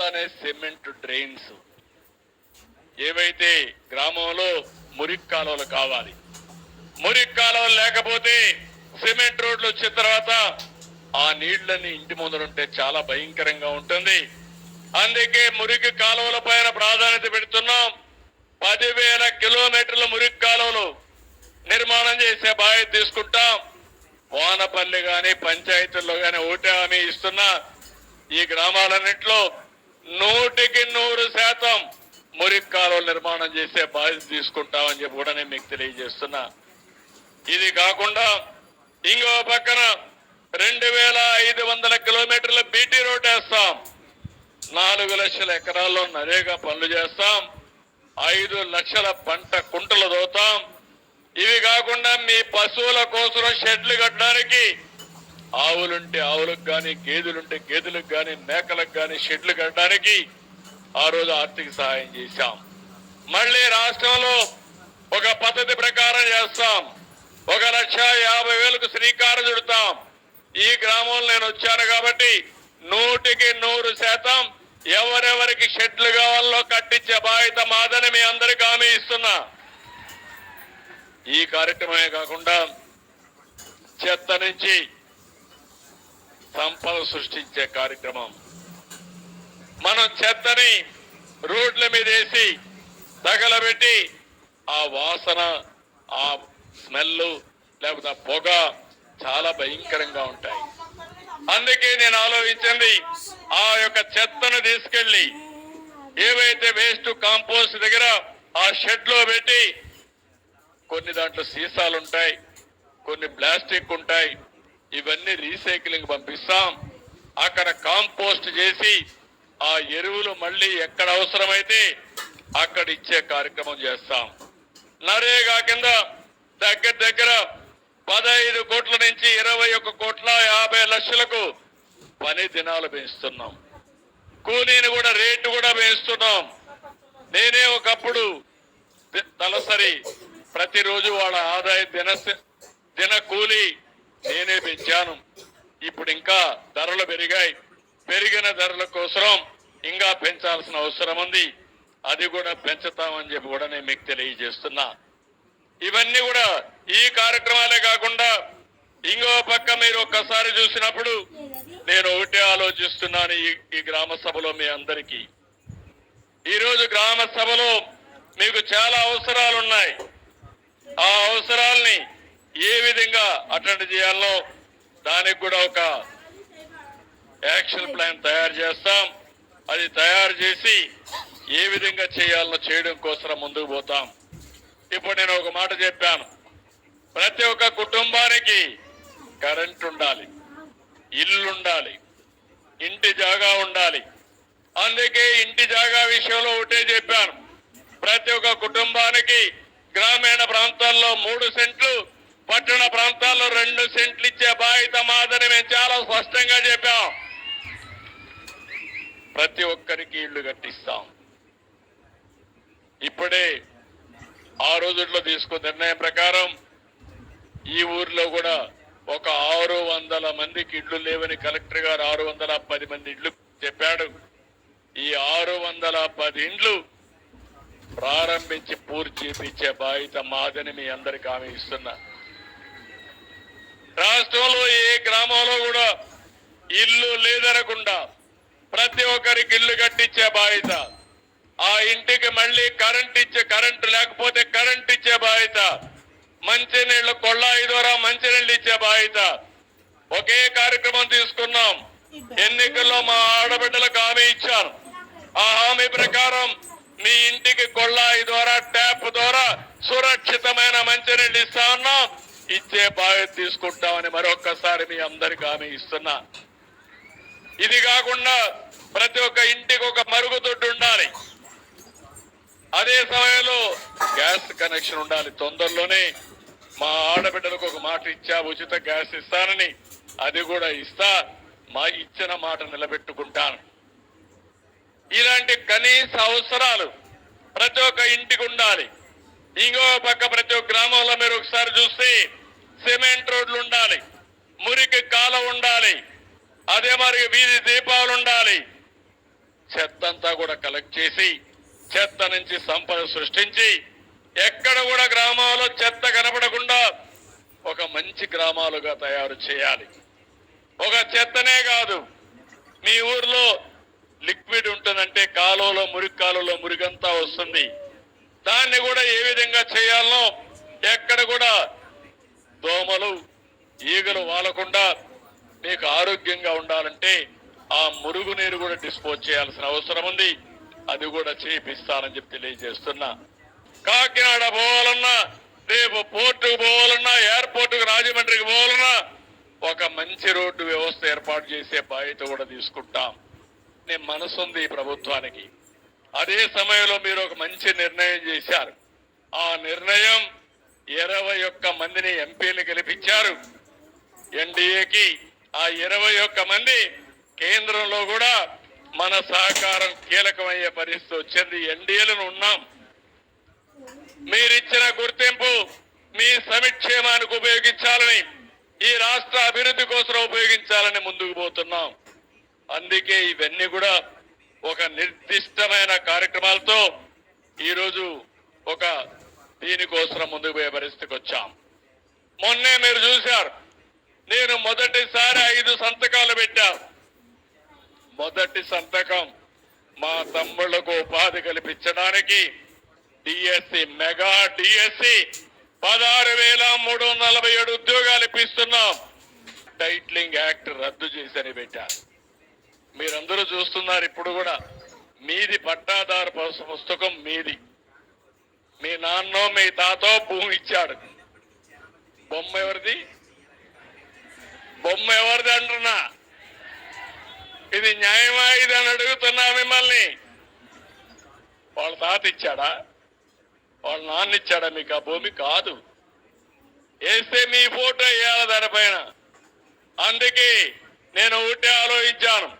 వస్తానే cement drains. ఏవైతే గ్రామంలో మురికి కాలువలు కావాలి మురికి కాలువలు లేకపోతే సిమెంట్ రోడ్లు వచ్చిన తర్వాత ఆ నీళ్ళన్నీ ఇంటి ముందరుంటే చాలా భయంకరంగా ఉంటుంది. అందుకే మురికి కాలువల పైన ప్రాధాన్యత పెడుతున్నాం. పదివేల కిలోమీటర్ల మురికి కాలువలు నిర్మాణం చేసే బాధ్యత తీసుకుంటాం. వానపల్లి గాని పంచాయతీల్లో గాని ఓటే హామీ ఇస్తున్నా. ఈ గ్రామాలన్నింటిలో నూటికి నూరు శాతం మురికి కాలువలు నిర్మాణం చేసే బాధ్యత తీసుకుంటామని చెప్పి కూడా నేను మీకు తెలియజేస్తున్నా. ఇది కాకుండా ఇంకో పక్కన రెండు వేల ఐదు వందల కిలోమీటర్ల బీటీ రోడ్ వేస్తాం. నాలుగు లక్షల ఎకరాల్లో నరేగా పనులు చేస్తాం. ఐదు లక్షల పంట కుంటలు దోతాం. ఇవి కాకుండా మీ పశువుల కోసం షెడ్లు కట్టడానికి ఆవులుంటే ఆవులకు కానీ గేదెలుంటే గేదెలకు కానీ మేకలకు కానీ షెడ్లు కట్టడానికి ఆ రోజు ఆర్థిక సహాయం చేశాం. మళ్ళీ రాష్ట్రంలో ఒక పద్ధతి ప్రకారం చేస్తాం. ఒక లక్ష యాభై వేలకు శ్రీకారం చుడతాం. ఈ గ్రామంలో నేను వచ్చాను కాబట్టి నూటికి నూరు శాతం ఎవరెవరికి షెడ్లు కావాలో కట్టించే బాధ్యత మాదని మీ అందరికి హామీ ఇస్తున్నా. ఈ కార్యక్రమమే కాకుండా చెత్త నుంచి సంపద సృష్టించే కార్యక్రమం. మనం చెత్తని రోడ్ల మీద వేసి తగలబెట్టి ఆ వాసన ఆ స్మెల్ లేకపోతే ఆ పొగ చాలా భయంకరంగా ఉంటాయి. అందుకే నేను ఆలోచించింది ఆ యొక్క చెత్తను తీసుకెళ్ళి ఏవైతే వేస్ట్ కాంపోస్ట్ దగ్గర ఆ షెడ్లో పెట్టి కొన్ని దాంట్లో సీసాలు ఉంటాయి కొన్ని ప్లాస్టిక్ ఉంటాయి ఇవన్నీ రీసైక్లింగ్ పంపిస్తాం. అక్కడ కాంపోస్ట్ చేసి ఆ ఎరువులు మళ్ళీ ఎక్కడ అవసరమైతే అక్కడ ఇచ్చే కార్యక్రమం చేస్తాం. నరేగా కింద దగ్గర దగ్గర పదహైదు కోట్ల నుంచి ఇరవై ఒక కోట్ల యాభై లక్షలకు పని దినాలు పెంచుతున్నాం. కూలీని కూడా రేటు కూడా పెంచుతున్నాం. నేనే ఒకప్పుడు తలసరి ప్రతిరోజు వాళ్ళ ఆదాయ దిన దిన కూలి నేనే పెంచాను. ఇప్పుడు ఇంకా ధరలు పెరిగాయి. పెరిగిన ధరల కోసం ఇంకా పెంచాల్సిన అవసరం ఉంది. అది కూడా పెంచుతామని చెప్పి కూడా నేను మీకు తెలియజేస్తున్నా. ఇవన్నీ కూడా ఈ కార్యక్రమాలే కాకుండా ఇంకో పక్క మీరు ఒక్కసారి చూసినప్పుడు నేను ఒకటే ఆలోచిస్తున్నాను ఈ ఈ గ్రామ సభలో మీ అందరికీ. ఈరోజు గ్రామ సభలో మీకు చాలా అవసరాలు ఉన్నాయి ఆ అవసరాల్ని అటెండ్ చేయాలో దానికి కూడా ఒక యాక్షన్ ప్లాన్ తయారు చేస్తాం. అది తయారు చేసి ఏ విధంగా చేయాలో చేయడం కోసం ముందుకు పోతాం. ఇప్పుడు నేను ఒక మాట చెప్పాను. ప్రతి ఒక్క కుటుంబానికి కరెంట్ ఉండాలి ఇల్లు ఉండాలి ఇంటి జాగా ఉండాలి. అందుకే ఇంటి జాగా విషయంలో ఒకటే చెప్పాను. ప్రతి ఒక్క కుటుంబానికి గ్రామీణ ప్రాంతాల్లో మూడు సెంట్లు పట్టణ ప్రాంతాల్లో రెండు సెంట్లు ఇచ్చే బాధ్యత మాదని మేము చాలా స్పష్టంగా చెప్పాం. ప్రతి ఒక్కరికి ఇల్లు కట్టిస్తాం. ఇప్పుడే ఆ రోజుల్లో తీసుకున్న నిర్ణయం ప్రకారం ఈ ఊర్లో కూడా ఒక ఆరు వందల మందికి ఇళ్ళు లేవని కలెక్టర్ గారు ఆరు వందల పది మంది ఇళ్ళు చెప్పాడు. ఈ ఆరు వందల పది ఇండ్లు ప్రారంభించి పూర్తి చేపించే బాధ్యత మాదని మీ అందరికి హామీ ఇస్తున్నా. రాష్ట్రంలో ఏ గ్రామంలో కూడా ఇల్లు లేదనకుండా ప్రతి ఒక్కరికి ఇల్లు కట్టించే బాధ్యత. ఆ ఇంటికి మళ్ళీ కరెంట్ ఇచ్చే కరెంట్ లేకపోతే కరెంట్ ఇచ్చే బాధ్యత. మంచినీళ్ళు కొళ్ళాయి ద్వారా మంచినీళ్ళు ఇచ్చే బాధ్యత. ఒకే కార్యక్రమం తీసుకున్నాం. ఎన్నికల్లో మా ఆడబిడ్డలకు హామీ ఇచ్చారు. ఆ హామీ ప్రకారం మీ ఇంటికి కొళ్ళాయి ద్వారా ట్యాప్ ద్వారా సురక్షితమైన మంచినీళ్ళు ఇస్తాం. ఇచ్చే బాధ్యత తీసుకుంటామని మరొక్కసారి మీ అందరికి హామీ ఇస్తున్నా. ఇది కాకుండా ప్రతి ఒక్క ఇంటికి ఒక మరుగుదొడ్డు ఉండాలి. అదే సమయంలో గ్యాస్ కనెక్షన్ ఉండాలి తొందరలోనే. మా ఆడబిడ్డలకు ఒక మాట ఇచ్చా ఉచిత గ్యాస్ ఇస్తానని. అది కూడా ఇస్తా మా ఇచ్చిన మాట నిలబెట్టుకుంటాను. ఇలాంటి కనీస అవసరాలు ప్రతి ఒక్క ఇంటికి ఉండాలి. ఇంకో పక్క ప్రతి ఒక్క గ్రామంలో మీరు ఒకసారి చూస్తే సిమెంట్ రోడ్లు ఉండాలి మురికి కాలం ఉండాలి అదే మరి వీధి దీపాలు ఉండాలి. చెత్త అంతా కూడా కలెక్ట్ చేసి చెత్త నుంచి సంపద సృష్టించి ఎక్కడ కూడా గ్రామాల్లో చెత్త కనపడకుండా ఒక మంచి గ్రామాలుగా తయారు చేయాలి. ఒక చెత్తనే కాదు మీ ఊర్లో లిక్విడ్ ఉంటుందంటే కాలువలో మురికి కాలువలో మురికంతా వస్తుంది. దాన్ని కూడా ఏ విధంగా చేయాలనో ఎక్కడ కూడా దోమలు ఈగలు వాలకుండా మీకు ఆరోగ్యంగా ఉండాలంటే ఆ మురుగునీరు కూడా డిస్పోజ్ చేయాల్సిన అవసరం ఉంది. అది కూడా చేపిస్తానని చెప్పి తెలియజేస్తున్నా. కాకినాడ పోవాలన్నా రేపు పోర్టుకు పోవాలన్నా ఎయిర్పోర్టుకు రాజమండ్రికి పోవాలన్నా ఒక మంచి రోడ్డు వ్యవస్థ ఏర్పాటు చేసే బాధ్యత కూడా తీసుకుంటాం. నేను మనసుంది ఈ ప్రభుత్వానికి. అదే సమయంలో మీరు ఒక మంచి నిర్ణయం చేశారు. ఆ నిర్ణయం ఇరవై ఒక్క మందిని ఎంపీలు గెలిపించారు. ఎన్డీఏకి ఆ ఇరవై ఒక్క మంది కేంద్రంలో కూడా మన సహకారం కీలకమయ్యే పరిస్థితి వచ్చింది. ఎన్డీఏలను ఉన్నాం. మీరిచ్చిన గుర్తింపు మీ సమిక్షేమానికి ఉపయోగించాలని ఈ రాష్ట్ర అభివృద్ధి కోసం ఉపయోగించాలని ముందుకు పోతున్నాం. అందుకే ఇవన్నీ కూడా ఒక నిర్దిష్టమైన కార్యక్రమాలతో ఈరోజు ఒక దీనికోసం ముందుకు పోయే పరిస్థితికి వచ్చాం. మొన్నే మీరు చూశారు. నేను మొదటిసారి ఐదు సంతకాలు పెట్టా. మొదటి సంతకం మా తమ్ముళ్ళకు ఉపాధి కల్పించడానికి డిఎస్సి మెగా డిఎస్సి పదహారు వేల మూడు వందల నలభై ఏడు ఉద్యోగాలు ఇప్పిస్తున్నాం. టైట్లింగ్ యాక్ట్ రద్దు చేసని పెట్టారు మీరందరూ చూస్తున్నారు ఇప్పుడు కూడా. మీది పట్టాదారు పుస్తకం మీది మీ నాన్నో మీ తాతో భూమి ఇచ్చాడు. బొమ్మ ఎవరిది? బొమ్మ ఎవరిది అంటున్నా? ఇది న్యాయమా ఇది అని అడుగుతున్నా మిమ్మల్ని. వాళ్ళ తాత ఇచ్చాడా? వాళ్ళ నాన్న ఇచ్చాడా మీకు? ఆ భూమి కాదు. వేస్తే మీ ఫోటో వేయాలి దానిపైన. అందుకే నేను ఒకటే ఆలోచించాను.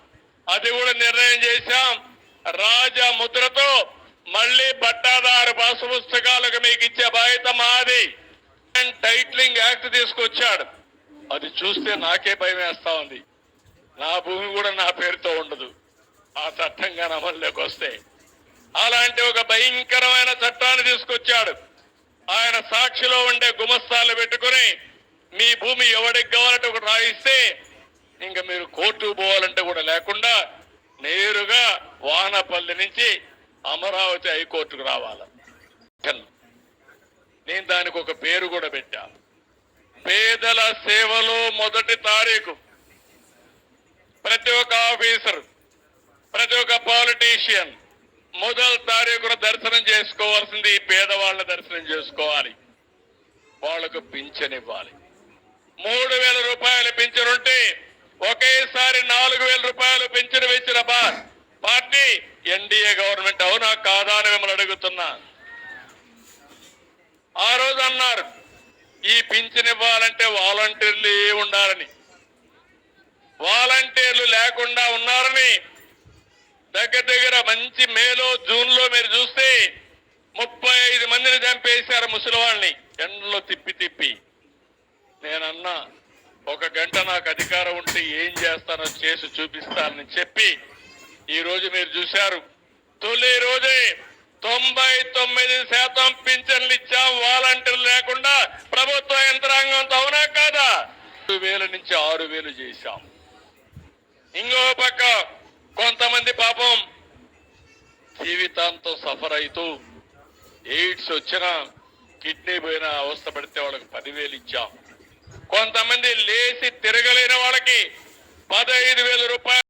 అది కూడా నిర్ణయం చేశాం. రాజా ముద్రతో మళ్ళీ పట్టాదారు పాసు పుస్తకాలకు మీకు ఇచ్చే బాధ్యత మాది. టైట్లింగ్ యాక్ట్ తీసుకొచ్చాడు. అది చూస్తే నాకే భయం వేస్తా ఉంది. నా భూమి కూడా నా పేరుతో ఉండదు. ఆ చట్టంగా అమల్లోకి వస్తే. అలాంటి ఒక భయంకరమైన చట్టాన్ని తీసుకొచ్చాడు. ఆయన సాక్షిలో ఉండే గుమస్తాలు పెట్టుకుని మీ భూమి ఎవడికి కావాలంటే ఒకటి రాయిస్తే ఇంకా మీరు కోర్టుకు పోవాలంటే కూడా లేకుండా నేరుగా వాహనపల్లి నుంచి అమరావతి హైకోర్టుకు రావాలి? నేను దానికి ఒక పేరు కూడా పెట్టా. పేదల సేవలో మొదటి తారీఖు. ప్రతి ఒక్క ఆఫీసర్ ప్రతి ఒక్క పాలిటీషియన్ మొదటి తారీఖున దర్శనం చేసుకోవాల్సింది పేదవాళ్ళ దర్శనం చేసుకోవాలి. వాళ్ళకు పింఛన్ ఇవ్వాలి. మూడు వేల రూపాయలు పింఛన్ ఉంటే ఒకేసారి నాలుగు వేల రూపాయలు పింఛన్ ఇచ్చిన బా- పార్టీ ఎన్డీఏ గవర్నమెంట్ అవునా కాదా అని మిమ్మల్ని అడుగుతున్నా. ఆ రోజు అన్నారు ఈ పింఛన్ ఇవ్వాలంటే వాలంటీర్లు ఏ ఉండాలని. వాలంటీర్లు లేకుండా ఉన్నారని. దగ్గర దగ్గర మంచి మేలో జూన్లో మీరు చూస్తే ముప్పై ఐదు మందిని చంపేశారు ముసలి వాళ్ళని ఎండలో తిప్పి తిప్పి. నేనన్నా ఒక గంట నాకు అధికారం ఉంటే ఏం చేస్తానో చేసి చూపిస్తానని చెప్పి ఈ రోజు మీరు చూశారు. తొలి రోజే తొంభై తొమ్మిది శాతం పింఛన్లు ఇచ్చాం. వాలంటీర్లు లేకుండా ప్రభుత్వ యంత్రాంగంతో అవునా కాదా? రెండు వేల నుంచి ఆరు వేలు చేశాం. ఇంకో పక్క కొంతమంది పాపం జీవితాంతం సఫర్ అవుతూ ఎయిడ్స్ వచ్చిన కిడ్నీ పోయిన అవస్థ పడితే వాళ్ళకి పదివేలు ఇచ్చాం. కొంతమంది లేచి తిరగలేని వాళ్ళకి పదహైదు వేల రూపాయలు